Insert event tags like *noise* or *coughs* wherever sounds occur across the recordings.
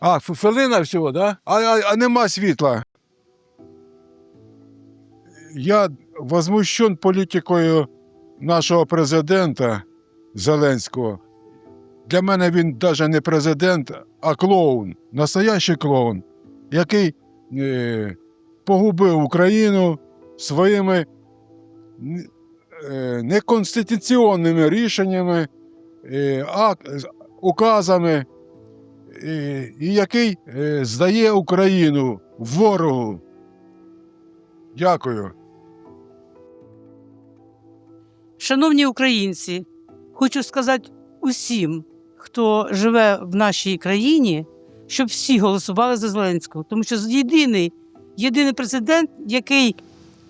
А, хвилина всього, да? А, а, а нема світла. Я возмущен політикою нашого президента Зеленського. Для мене він навіть не президент, а клоун, настоящий клоун, який е, погубив Україну своїми е, неконституційними рішеннями, е, ак- указами, і який е, здає Україну ворогу. Дякую. Шановні українці, хочу сказати усім, хто живе в нашій країні, щоб всі голосували за Зеленського, тому що єдиний, єдиний президент, який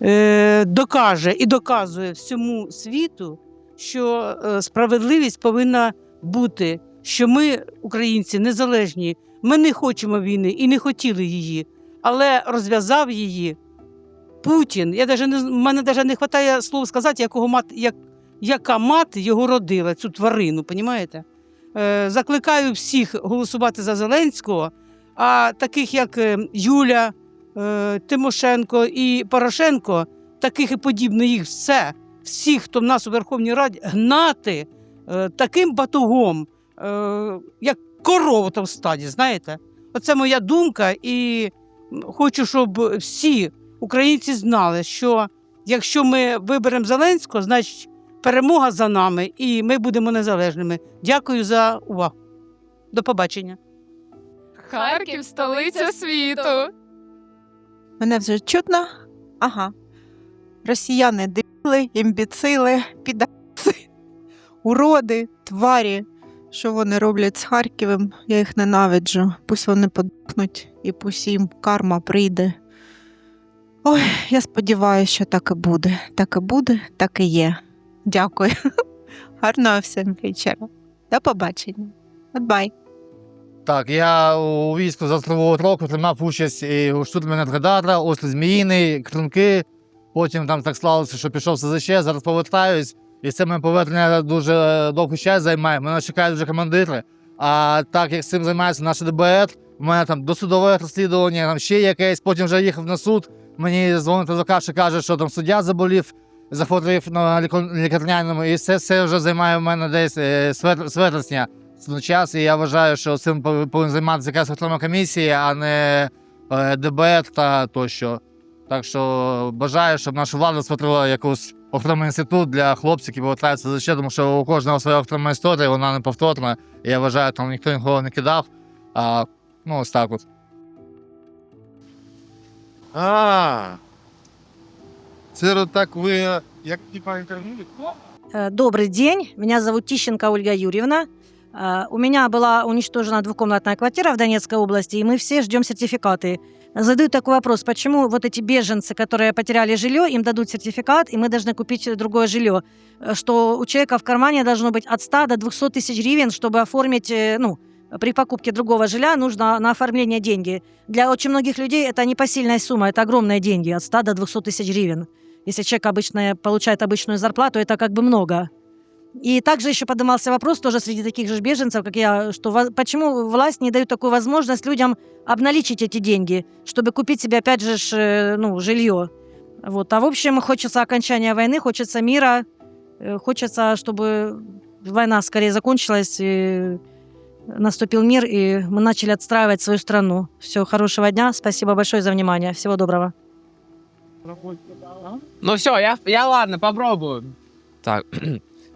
е, докаже і доказує всьому світу, що е, справедливість повинна бути, що ми, українці, незалежні, ми не хочемо війни і не хотіли її, але розв'язав її Путін. Я даже не в мене навіть не вистачає слов сказати, якого мат, як, яка мати його родила, цю тварину, понімаєте? Е, закликаю всіх голосувати за Зеленського, а таких, як е, Юля, е, Тимошенко і Порошенко, таких і подібних їх все, всіх, хто в нас у Верховній Раді, гнати е, таким батугом, е, як корову там в стаді, знаєте? Оце моя думка, і хочу, щоб всі українці знали, що якщо ми виберемо Зеленського, значить перемога за нами і ми будемо незалежними. Дякую за увагу. До побачення. Харків столиця світу. Мене вже чутно? Ага. Росіяни дебіли, імбіцили, підаси, уроди, тварі. Що вони роблять з Харковом, я їх ненавиджу. Пусть вони подохнуть і пусть їм карма прийде. Ой, я сподіваюся, що так і буде. Так і буде, так і є. Дякую. *laughs* Гарного всім вечора. До побачення. Бай. Так, я у війську за стрового року приймав участь і у штурмі Ослі Зміїний, Крунки. Потім там так склалося, що пішов в СЗЧ, зараз повертаюсь. І це моє повернення дуже довгий час займає. Мене чекають вже командири. А так як цим займається наше ДБР, у мене там досудове розслідування, там ще якесь. Потім вже їхав на суд. Мені дзвонить адвокат і каже, що там суддя заболів, захворів на лікарняному, і це все вже займає в мене десь е, з вересня час, і я вважаю, що цим пов- повинна займатися якась окрема комісія, а не е, ДБР та тощо. Так що бажаю, щоб наша влада створила якийсь окремий інститут для хлопців, які повертаються за ще, тому що у кожного своя окрема історія, вона не повторна. І я вважаю, там ніхто нікого не кидав. А, ну, ось так от. А. Це от так ви як типа інтерв'ю? Э, Добрый день, меня зовут Тищенко Ольга Юрьевна. Э, У меня была уничтожена двухкомнатная квартира в Донецкой области, и мы все ждем сертификаты. Задаю такой вопрос, почему вот эти беженцы, которые потеряли жилье, им дадут сертификат, и мы должны купить другое жилье, Э, что у человека в кармане должно быть от 100 до 200 тысяч гривен, чтобы оформить, э, ну, при покупке другого жилья нужно на оформление деньги. Для очень многих людей это непосильная сумма, это огромные деньги, от 100 до 200 тысяч гривен. Если человек обычно получает обычную зарплату, это как бы много. И также еще поднимался вопрос тоже среди таких же беженцев, как я, что почему власть не дает такую возможность людям обналичить эти деньги, чтобы купить себе опять же ж, э, ну, жилье. Вот. А в общем, хочется окончания войны, хочется мира, э, хочется, чтобы война скорее закончилась, и наступил мир, и мы начали отстраивать свою страну. Все, хорошего дня, спасибо большое за внимание, всего доброго. Ну все, я, я ладно, попробую. Так,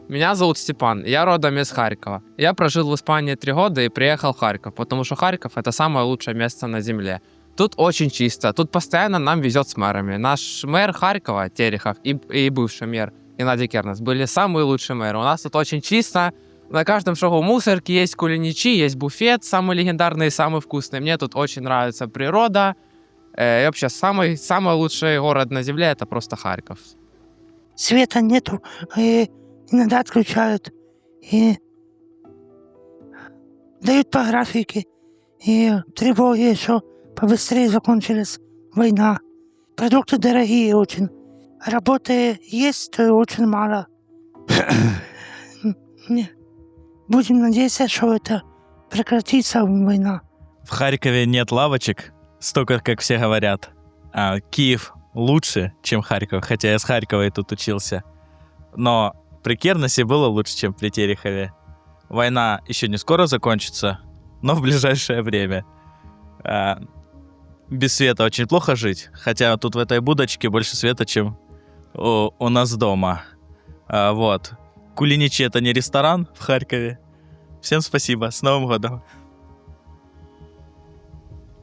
меня зовут Степан, я родом из Харькова. Я прожил в Испании три года и приехал в Харьков, потому что Харьков это самое лучшее место на земле. Тут очень чисто, тут постоянно нам везет с мэрами. Наш мэр Харькова, Терехов, и, и бывший мэр Геннадий Кернес были самые лучшие мэры. У нас тут очень чисто, на каждом шагу мусорки, есть кулиничи, есть буфет, самый легендарный и самый вкусный. Мне тут очень нравится природа. Э, и вообще, самый, самый лучший город на земле это просто Харьков. света нету, и иногда отключают, и дают по графике, и тревоги, что побыстрее закончилась война. Продукты дорогие очень. Работы есть э, очень мало. *coughs* Будем надеяться, что это прекратится война. В Харькове нет лавочек, столько, как все говорят. А Киев лучше, чем Харьков, хотя я с Харькова и тут учился. Но при Кернесе было лучше, чем при Терехове. Война еще не скоро закончится, но в ближайшее время. А, без света очень плохо жить, хотя тут в этой будочке больше света, чем у, у нас дома. А, вот. Кулиничи это не ресторан в Харькове. Всем спасибо, с Новым годом!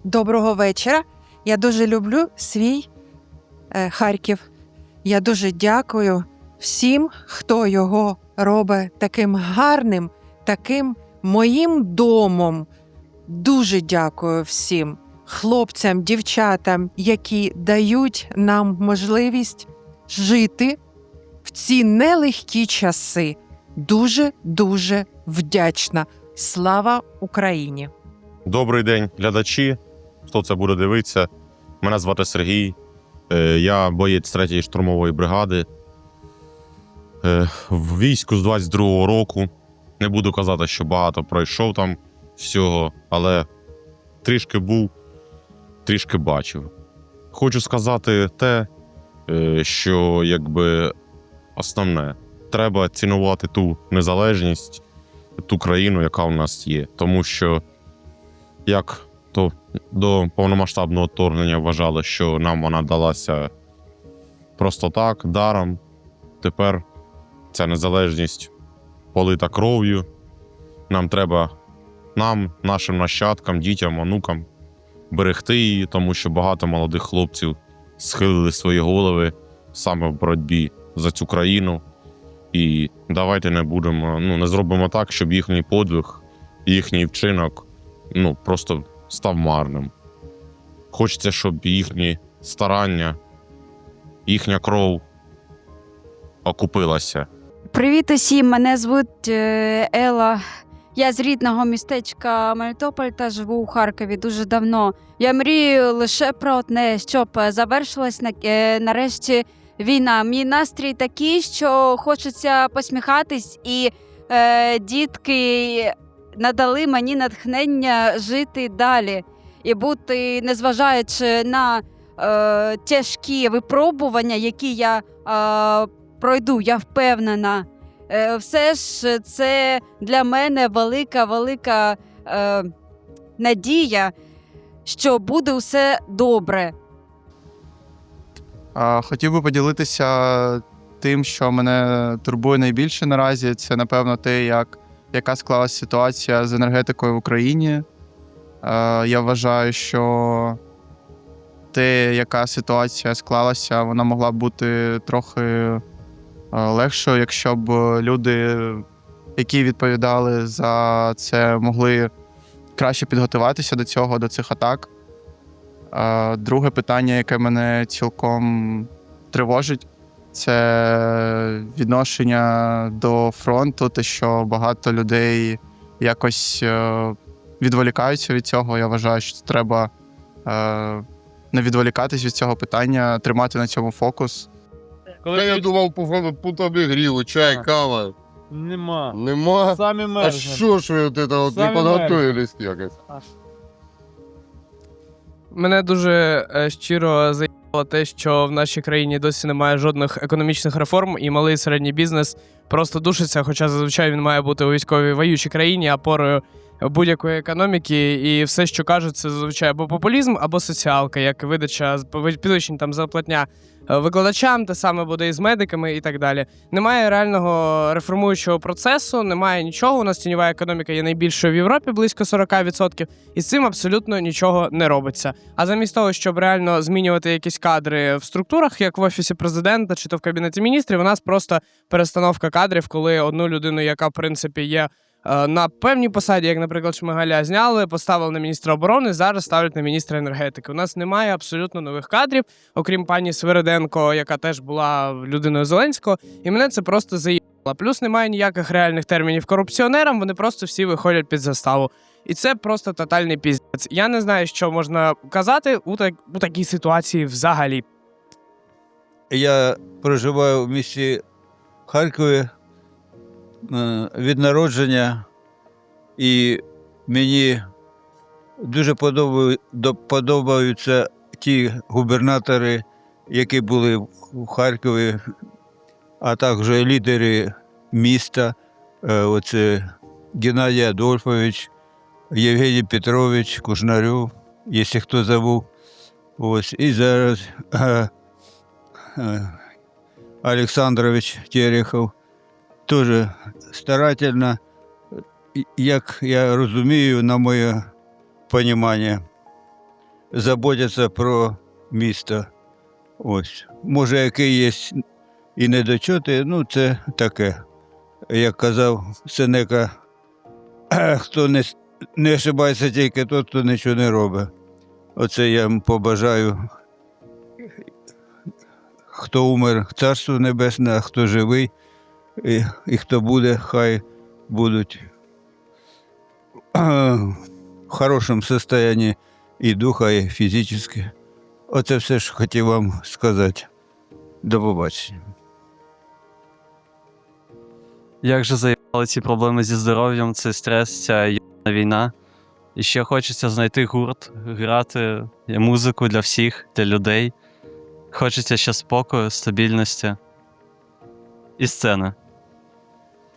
Доброго вечора. Я дуже люблю свій е, Харків. Я дуже дякую всім, хто його робить таким гарним, таким моїм домом. Дуже дякую всім хлопцям, дівчатам, які дають нам можливість жити в ці нелегкі часи. Дуже дуже вдячна. Слава Україні! Добрий день, глядачі. Хто це буде дивитися? Мене звати Сергій. Е, Я боєць 3-ї штурмової бригади. Е, В війську з 22-го року. Не буду казати, що багато пройшов там всього, але трішки був, трішки бачив. Хочу сказати те, е, що якби основне, треба цінувати ту незалежність, ту країну, яка у нас є. Тому що як то до повномасштабного вторгнення вважали, що нам вона далася просто так, даром. Тепер ця незалежність полита кров'ю. Нам треба нам, нашим нащадкам, дітям, онукам берегти її, тому що багато молодих хлопців схилили свої голови саме в боротьбі за цю країну. І давайте не будемо, ну не зробимо так, щоб їхній подвиг, їхній вчинок ну, просто став марним. Хочеться, щоб їхні старання, їхня кров окупилася. Привіт усім! Мене звуть е, Ела. Я з рідного містечка Мелітополь та живу у Харкові дуже давно. Я мрію лише про одне, щоб завершилась е, нарешті війна. Мій настрій такий, що хочеться посміхатись, і е, дітки надали мені натхнення жити далі і бути, незважаючи на е, тяжкі випробування, які я е, пройду, я впевнена. Е, Все ж це для мене велика, велика е, надія, що буде все добре. Хотів би поділитися тим, що мене турбує найбільше наразі. Це, напевно, те, як, яка склалася ситуація з енергетикою в Україні. Е, Я вважаю, що те, яка ситуація склалася, вона могла бути трохи е, легшою, якщо б люди, які відповідали за це, могли краще підготуватися до цього, до цих атак. Друге питання, яке мене цілком тривожить, це відношення до фронту, те, що багато людей якось е, відволікаються від цього. Я вважаю, що треба е, не відволікатись від цього питання, тримати на цьому фокус. Та я думав, по, по тобі гріло, чай, кава. Нема. Нема. Самі А що ж ви от це от не Самі підготуєлись якось? Мене дуже е, щиро заїбало те, що в нашій країні досі немає жодних економічних реформ, і малий і середній бізнес просто душиться. Хоча зазвичай він має бути у військовій воюючій країні опорою будь-якої економіки, і все, що кажуть, це зазвичай або популізм, або соціалка, як видача підвищень там зарплатня е, викладачам, те саме буде і з медиками, і так далі. Немає реального реформуючого процесу, немає нічого. У нас тіньова економіка є найбільшою в Європі, близько 40%, і з цим абсолютно нічого не робиться. А замість того, щоб реально змінювати якісь кадри в структурах, як в офісі президента чи то в кабінеті міністрів, у нас просто перестановка кадрів, коли одну людину, яка в принципі є. Е, На певній посаді, як, наприклад, Шмигаля зняли, поставили на міністра оборони, зараз ставлять на міністра енергетики. У нас немає абсолютно нових кадрів, окрім пані Свериденко, яка теж була людиною Зеленського, і мене це просто заїбало. Плюс немає ніяких реальних термінів корупціонерам, вони просто всі виходять під заставу. І це просто тотальний піздець. Я не знаю, що можна казати у, так, у такій ситуації взагалі. Я проживаю в місті Харкові від народження, і мені дуже подобаються ті губернатори, які були в Харкові, а також лідери міста. Е, Оце Геннадій Адольфович, Євгеній Петрович, Кушнарьов, якщо хто забув. Ось і зараз е, е, Олександрович Терехов теж старательно, як я розумію, на моє розуміння, заботяться про місто. Ось. Може, які є і недочоти, ну це таке. Як казав Сенека, хто не, не ошибається тільки тот, хто нічого не робить. Оце я їм побажаю. Хто умер, царство небесне, а хто живий, і, і хто буде, хай будуть в хорошому стані і духа, і фізично. Оце все, що хотів вам сказати. До побачення. Як же заїбали ці проблеми зі здоров'ям, це стрес, ця єбана війна. І ще хочеться знайти гурт, грати музику для всіх, для людей. Хочеться ще спокою, стабільності і сцени.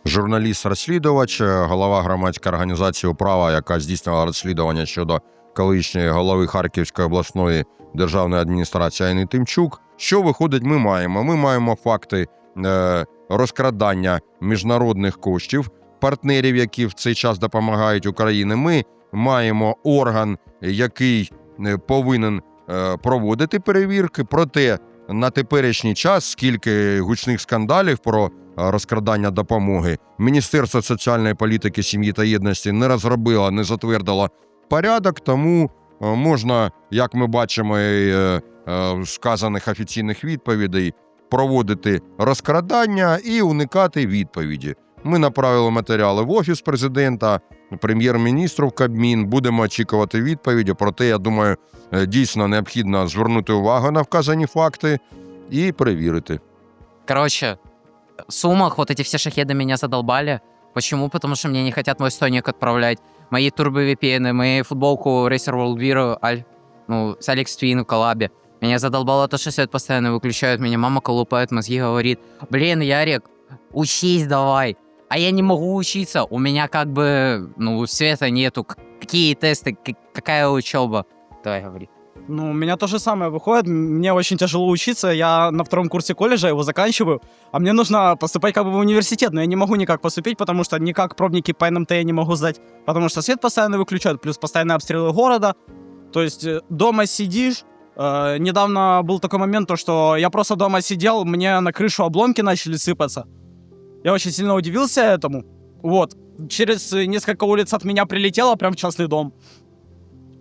Журналіст-розслідувач, е, голова громадської організації Управа, яка здійснила розслідування щодо колишньої голови Харківської обласної державної адміністрації Айни Тимчук. Що виходить, ми маємо? Ми маємо факти е, розкрадання міжнародних коштів, партнерів, які в цей час допомагають Україні. Ми маємо орган, який е, повинен проводити перевірки. Проте на теперішній час скільки гучних скандалів про розкрадання допомоги, Міністерство соціальної політики, сім'ї та єдності не розробило, не затвердило порядок, тому е, можна, як ми бачимо, і, е, е, офіційних відповідей, проводити розкрадання і уникати відповіді. Ми направили матеріали в офіс президента, прем'єр-міністру в Кабмін. Будемо очікувати відповіді. Проте, я думаю, дійсно необхідно звернути увагу на вказані факти і перевірити. Короче, в Сумах вот эти все шахеды меня задолбали. Почему? Потому что мне не хотят мой стоник отправлять. Мои турбо VPN, мою футболку Racer World Beer, Аль, ну, с Alex Twin в коллабе. Меня задолбало то, что свет постоянно выключают. Меня мама колупает мозги, говорит, блин, Ярик, учись давай. А я не могу учиться. У меня как бы, ну, света нету. Какие тесты, какая учеба? Давай, говори. Ну, у меня то же самое выходит. Мне очень тяжело учиться. Я на втором курсе колледжа его заканчиваю. А мне нужно поступать как бы в университет, но я не могу никак поступить, потому что никак пробники по НМТ я не могу сдать, потому что свет постоянно выключают, плюс постоянные обстрелы города. То есть э, дома сидишь. Э, недавно был такой момент, то, что я просто дома сидел, мне на крышу обломки начали сыпаться. Я очень сильно удивился этому. Вот. Через несколько улиц от меня прилетело прям в частный дом.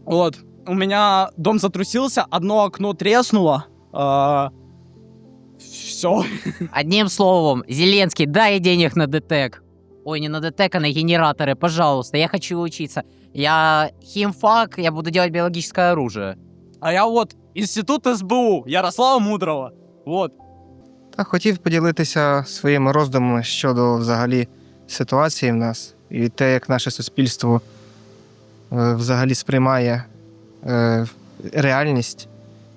Вот. У меня дом затрусился, одно окно треснуло. все. *laughs* Одним словом, Зеленский, дай денег на ДТЭК. Ой, не на ДТЭК, а на генераторы, пожалуйста. Я хочу учиться. Я химфак, я буду делать биологическое оружие. А я от інститут СБУ Ярослава Мудрого. Вот. Та хотів поділитися своїми роздумами щодо взагалі ситуації в нас і те, як наше суспільство е, взагалі сприймає е, реальність.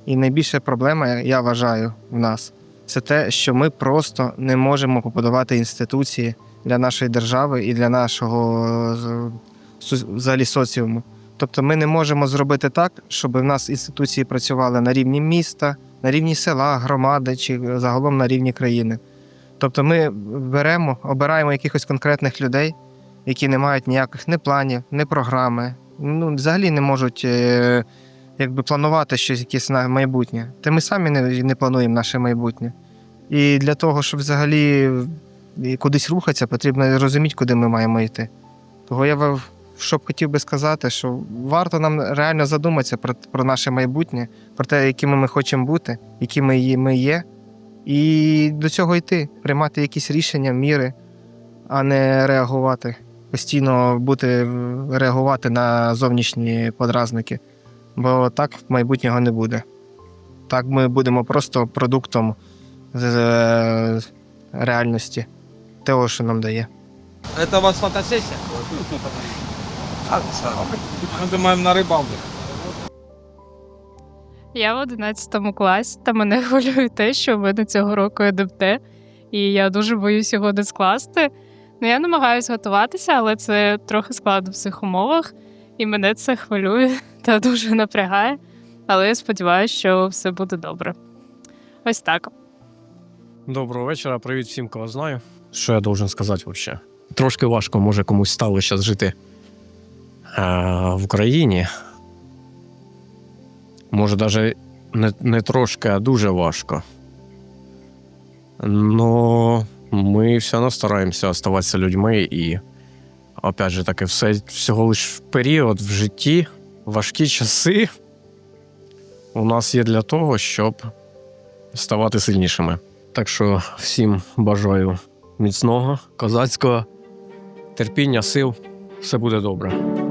І найбільша проблема, я вважаю, в нас це те, що ми просто не можемо побудувати інституції для нашої держави і для нашого е, взагалі соціуму. Тобто ми не можемо зробити так, щоб в нас інституції працювали на рівні міста, на рівні села, громади чи загалом на рівні країни. Тобто ми беремо, обираємо якихось конкретних людей, які не мають ніяких ні планів, ні програми, ну, взагалі не можуть е, якби, планувати щось якесь на майбутнє. Та ми самі не, не плануємо наше майбутнє. І для того, щоб взагалі кудись рухатися, потрібно розуміти, куди ми маємо йти. Того я що б хотів би сказати, що варто нам реально задуматися про, про наше майбутнє, про те, якими ми хочемо бути, якими ми є, і до цього йти, приймати якісь рішення, міри, а не реагувати, постійно бути, реагувати на зовнішні подразники. Бо так майбутнього не буде. Так ми будемо просто продуктом з- з реальності, того, що нам дає. Это у вас фотосессия? Думаємо на рибалку. Я в 11 класі, та мене *laughs* хвилює те, що в мене цього року ЕДПТ, і я дуже боюсь його не скласти. Ну, я намагаюся готуватися, але це трохи складно в цих умовах, і мене це хвилює *laughs* та дуже напрягає. Але я сподіваюся, що все буде добре. Ось так. Доброго вечора, привіт всім, кого знаю. Що я должен сказати взагалі? Трошки важко, може, комусь стало зараз жити а, в Україні. Може, навіть не, не трошки, а дуже важко. Но ми все одно стараємося оставатися людьми і, опять же таки, все всього лиш період в житті, важкі часи у нас є для того, щоб ставати сильнішими. Так що всім бажаю міцного, козацького терпіння, сил. Все буде добре.